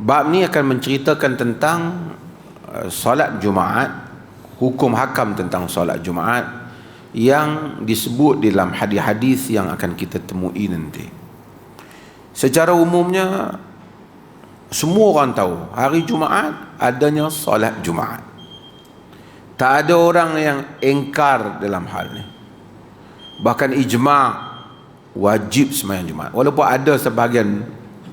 bab ni akan menceritakan tentang uh, solat Jumaat, hukum hakam tentang solat Jumaat yang disebut di dalam hadis-hadis yang akan kita temui nanti. Secara umumnya semua orang tahu hari Jumaat adanya solat Jumaat. Tak ada orang yang engkar dalam hal ni. Bahkan ijma' wajib sembahyang Jumaat. Walaupun ada sebahagian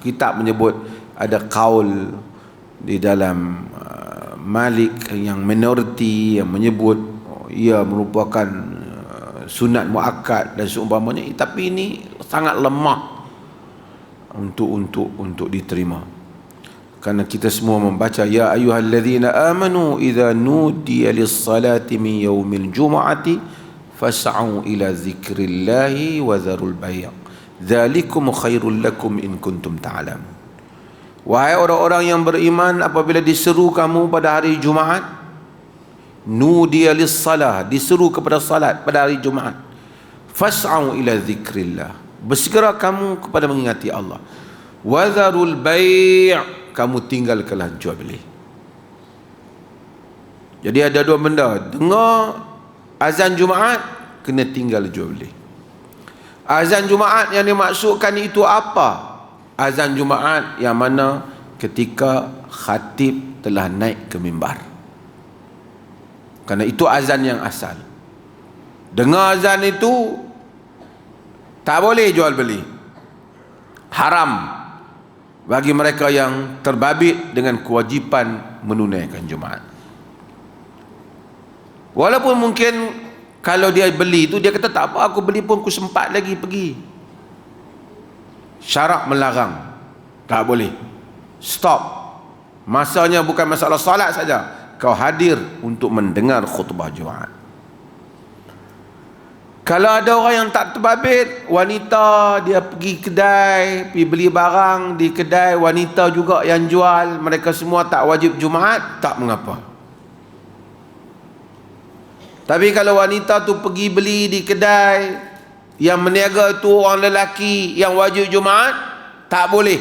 kitab menyebut ada kaul di dalam uh, Malik yang minoriti yang menyebut oh, ia merupakan uh, sunat muakkad dan seumpamanya. Tapi ini sangat lemah untuk untuk untuk diterima. Kerana kita semua membaca ya ayyuhallazina amanu idza nudiya lis-salati min yaumil jumu'ati fas'au ila dzikrillahi wa dzarul bay' dzalikum khairul lakum in kuntum ta'lamun wahai orang-orang yang beriman apabila diseru kamu pada hari Jumaat nudiya lis-salah diseru kepada salat pada hari Jumaat. Fas'au ila dzikrillah bersegera kamu kepada mengingati Allah. Wa dzarul bay' kamu tinggalkanlah jual beli jadi ada dua benda. Dengar azan Jumaat kena tinggal jual beli azan Jumaat yang dimaksudkan itu apa azan Jumaat yang mana ketika khatib telah naik ke mimbar kerana itu azan yang asal dengar azan itu tak boleh jual beli haram bagi mereka yang terbabit dengan kewajipan menunaikan Jumaat. Walaupun mungkin kalau dia beli tu dia kata tak apa aku beli pun aku sempat lagi pergi. Syarak melarang. Tak boleh. Stop. Masanya bukan masalah salat saja. Kau hadir untuk mendengar khutbah Jumaat. Kalau ada orang yang tak terbabit, wanita dia pergi kedai, pergi beli barang di kedai, wanita juga yang jual, mereka semua tak wajib Jumaat, tak mengapa. Tapi kalau wanita tu pergi beli di kedai, yang meniaga tu orang lelaki yang wajib Jumaat, tak boleh.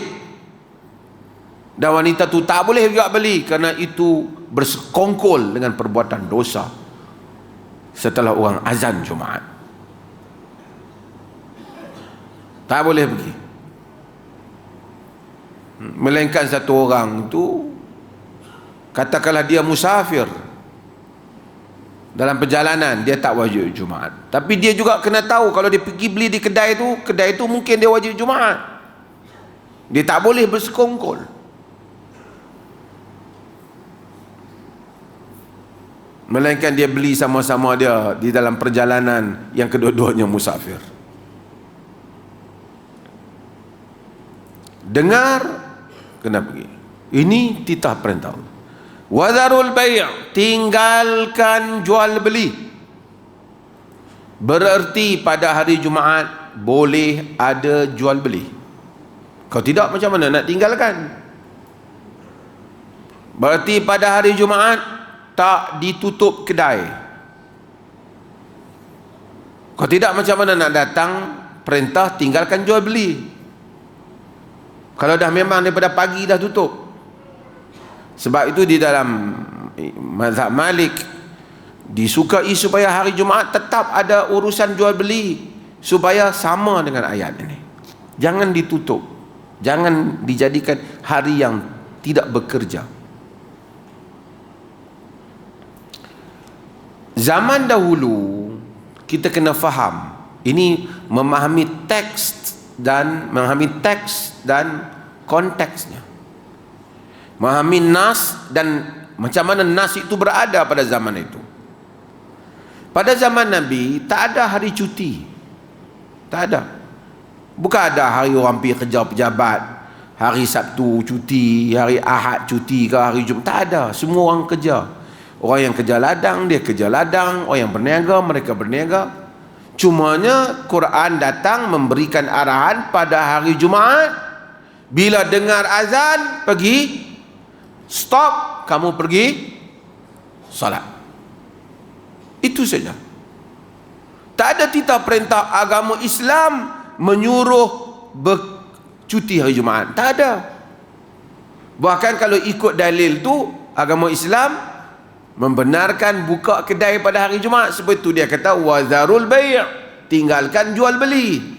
Dan wanita tu tak boleh juga beli kerana itu bersekongkol dengan perbuatan dosa setelah orang azan Jumaat. Tak boleh pergi. Melainkan satu orang tu katakanlah dia musafir dalam perjalanan dia tak wajib Jumaat. Tapi dia juga kena tahu kalau dia pergi beli di kedai tu, kedai tu mungkin dia wajib Jumaat. Dia tak boleh bersekongkol. Melainkan dia beli sama-sama dia di dalam perjalanan yang kedua-duanya musafir. dengar kena pergi ini titah perintah wadarul bay' tinggalkan jual beli. Bererti pada hari Jumaat boleh ada jual beli. Kalau tidak macam mana nak tinggalkan? Berarti pada hari Jumaat tak ditutup kedai. Kalau tidak macam mana nak datang perintah tinggalkan jual beli. Kalau dah memang daripada pagi dah tutup. Sebab itu di dalam mazhab Malik disukai supaya hari Jumaat tetap ada urusan jual beli supaya sama dengan ayat ini. Jangan ditutup. Jangan dijadikan hari yang tidak bekerja. Zaman dahulu kita kena faham ini memahami teks dan memahami teks dan konteksnya memahami nas dan macam mana nas itu berada pada zaman itu. Pada zaman Nabi tak ada hari cuti. Tak ada. Bukan ada hari orang pergi kerja pejabat hari Sabtu cuti hari Ahad cuti ke hari Jumaat tak ada. Semua orang kerja. Orang yang kerja ladang dia kerja ladang. Orang yang berniaga mereka berniaga. Cumanya Quran datang memberikan arahan pada hari Jumaat. Bila dengar azan pergi stop kamu pergi salat. Itu saja. Tak ada titah perintah agama Islam menyuruh bercuti hari Jumaat. Tak ada. Bahkan kalau ikut dalil tu agama Islam membenarkan buka kedai pada hari Jumaat sebab itu dia kata wazarul bai' tinggalkan jual beli.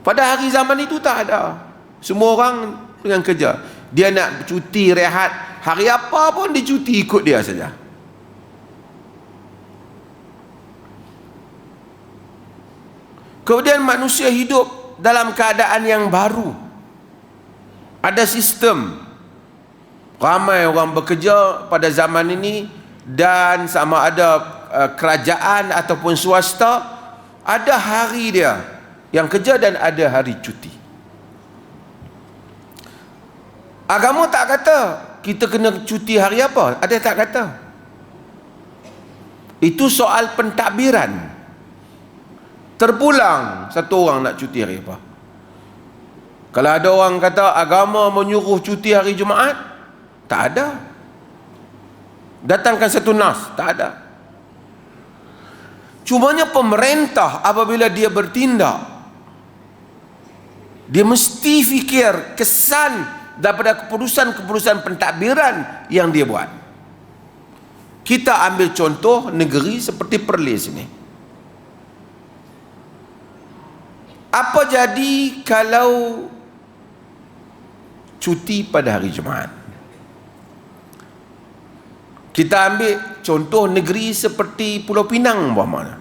Pada hari zaman itu tak ada. Semua orang dengan kerja. Dia nak cuti rehat. Hari apa pun dia cuti ikut dia saja. Kemudian manusia hidup dalam keadaan yang baru. Ada sistem. Ramai orang bekerja pada zaman ini dan sama ada uh, kerajaan ataupun swasta ada hari dia yang kerja dan ada hari cuti agama tak kata kita kena cuti hari apa ada tak kata itu soal pentadbiran terpulang satu orang nak cuti hari apa kalau ada orang kata agama menyuruh cuti hari Jumaat, tak ada. Datangkan satu nas, tak ada. Cumanya pemerintah apabila dia bertindak, dia mesti fikir kesan daripada keputusan-keputusan pentadbiran yang dia buat. Kita ambil contoh negeri seperti Perlis ini. Apa jadi kalau cuti pada hari Jumaat. Kita ambil contoh negeri seperti Pulau Pinang umpamanya.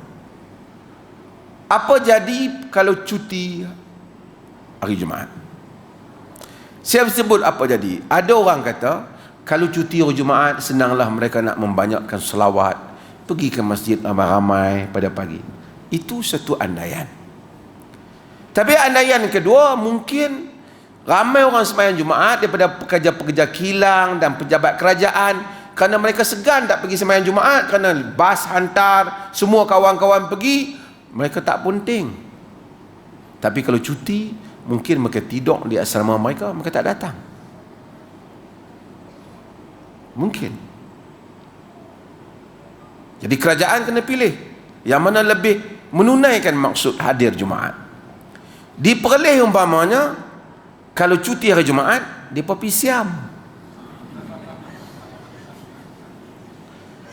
Apa jadi kalau cuti hari Jumaat? Saya sebut apa jadi? Ada orang kata kalau cuti hari Jumaat senanglah mereka nak membanyakkan selawat, pergi ke masjid ramai-ramai pada pagi. Itu satu andaian. Tapi andaian kedua mungkin Ramai orang sembahyang Jumaat daripada pekerja-pekerja kilang dan pejabat kerajaan kerana mereka segan tak pergi sembahyang Jumaat kerana bas hantar, semua kawan-kawan pergi, mereka tak penting. Tapi kalau cuti, mungkin mereka tidur di asrama mereka, mereka tak datang. Mungkin. Jadi kerajaan kena pilih yang mana lebih menunaikan maksud hadir Jumaat. Di Perlis umpamanya, kalau cuti hari Jumaat dia pergi siam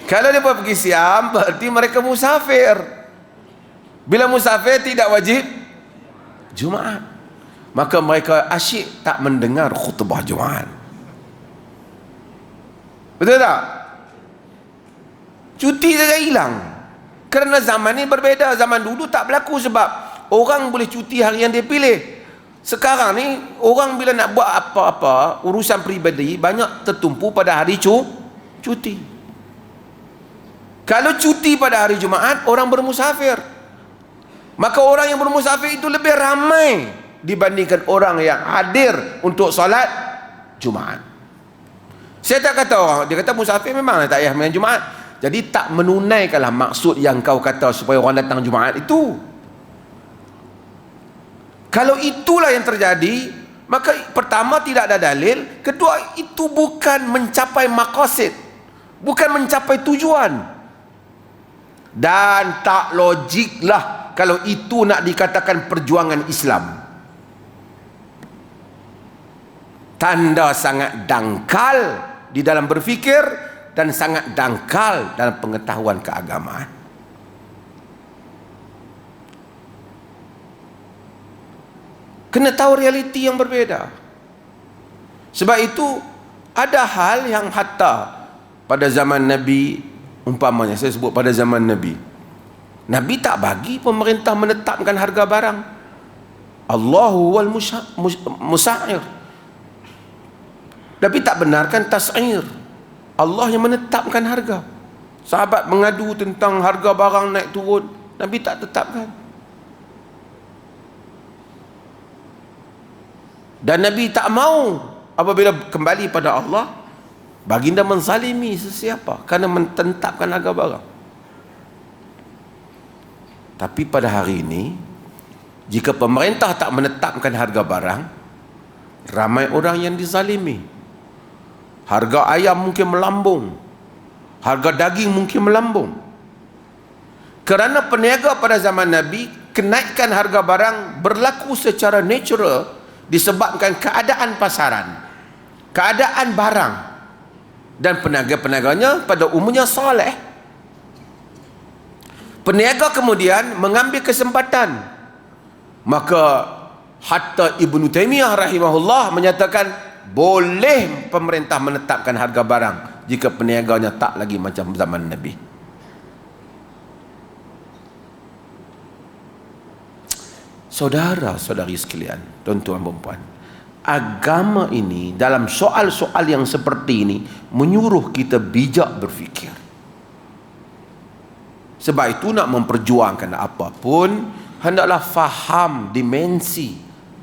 kalau dia pergi siam berarti mereka musafir bila musafir tidak wajib Jumaat maka mereka asyik tak mendengar khutbah Jumaat. Betul tak? Cuti saja hilang. Kerana zaman ini berbeza. Zaman dulu tak berlaku sebab orang boleh cuti hari yang dia pilih. Sekarang ni orang bila nak buat apa-apa urusan peribadi banyak tertumpu pada hari cu cuti. Kalau cuti pada hari Jumaat orang bermusafir. Maka orang yang bermusafir itu lebih ramai dibandingkan orang yang hadir untuk solat Jumaat. Saya tak kata orang, dia kata musafir memang tak payah main Jumaat. Jadi tak menunaikanlah maksud yang kau kata supaya orang datang Jumaat itu. Kalau itulah yang terjadi, maka pertama tidak ada dalil, kedua itu bukan mencapai maqasid, bukan mencapai tujuan. Dan tak logiklah kalau itu nak dikatakan perjuangan Islam. Tanda sangat dangkal di dalam berfikir dan sangat dangkal dalam pengetahuan keagamaan. kena tahu realiti yang berbeza. Sebab itu ada hal yang hatta pada zaman Nabi umpamanya saya sebut pada zaman Nabi. Nabi tak bagi pemerintah menetapkan harga barang. Allahu wal musa'ir tapi tak benarkan tas'ir. Allah yang menetapkan harga. Sahabat mengadu tentang harga barang naik turun. Nabi tak tetapkan. Dan Nabi tak mau apabila kembali pada Allah baginda menzalimi sesiapa kerana mententapkan harga barang. Tapi pada hari ini jika pemerintah tak menetapkan harga barang ramai orang yang dizalimi harga ayam mungkin melambung. Harga daging mungkin melambung. Kerana peniaga pada zaman Nabi kenaikan harga barang berlaku secara natural disebabkan keadaan pasaran keadaan barang dan peniaga-peniaganya pada umumnya soleh. Peniaga kemudian mengambil kesempatan. Maka hatta Ibnu Taimiyah rahimahullah menyatakan boleh pemerintah menetapkan harga barang jika peniaganya tak lagi macam zaman Nabi Saudara-saudari sekalian, tuan-tuan dan puan, agama ini dalam soal-soal yang seperti ini menyuruh kita bijak berfikir. Sebab itu nak memperjuangkan apapun, hendaklah faham dimensi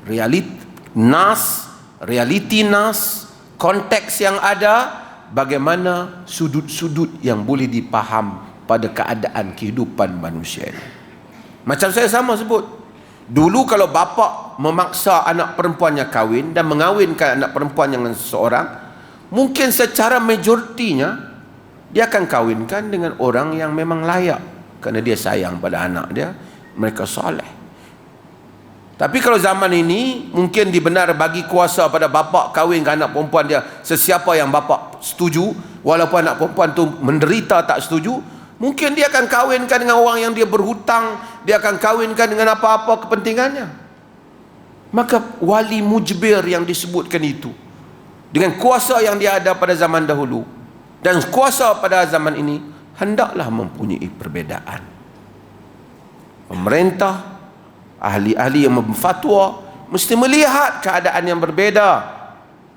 realiti nas, realiti nas, konteks yang ada, bagaimana sudut-sudut yang boleh dipaham pada keadaan kehidupan manusia ini. Macam saya sama sebut, Dulu kalau bapa memaksa anak perempuannya kahwin dan mengawinkan anak perempuan dengan seseorang, mungkin secara majoritinya dia akan kahwinkan dengan orang yang memang layak kerana dia sayang pada anak dia, mereka soleh. Tapi kalau zaman ini mungkin dibenar bagi kuasa pada bapa kahwin dengan anak perempuan dia sesiapa yang bapa setuju walaupun anak perempuan tu menderita tak setuju Mungkin dia akan kahwinkan dengan orang yang dia berhutang, dia akan kahwinkan dengan apa-apa kepentingannya. Maka wali mujbir yang disebutkan itu dengan kuasa yang dia ada pada zaman dahulu dan kuasa pada zaman ini hendaklah mempunyai perbedaan. Pemerintah, ahli-ahli yang memfatwa mesti melihat keadaan yang berbeda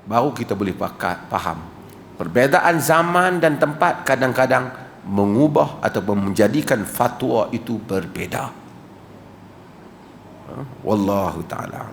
baru kita boleh faham. Perbedaan zaman dan tempat kadang-kadang mengubah ataupun menjadikan fatwa itu berbeza. Ha? Wallahu taala.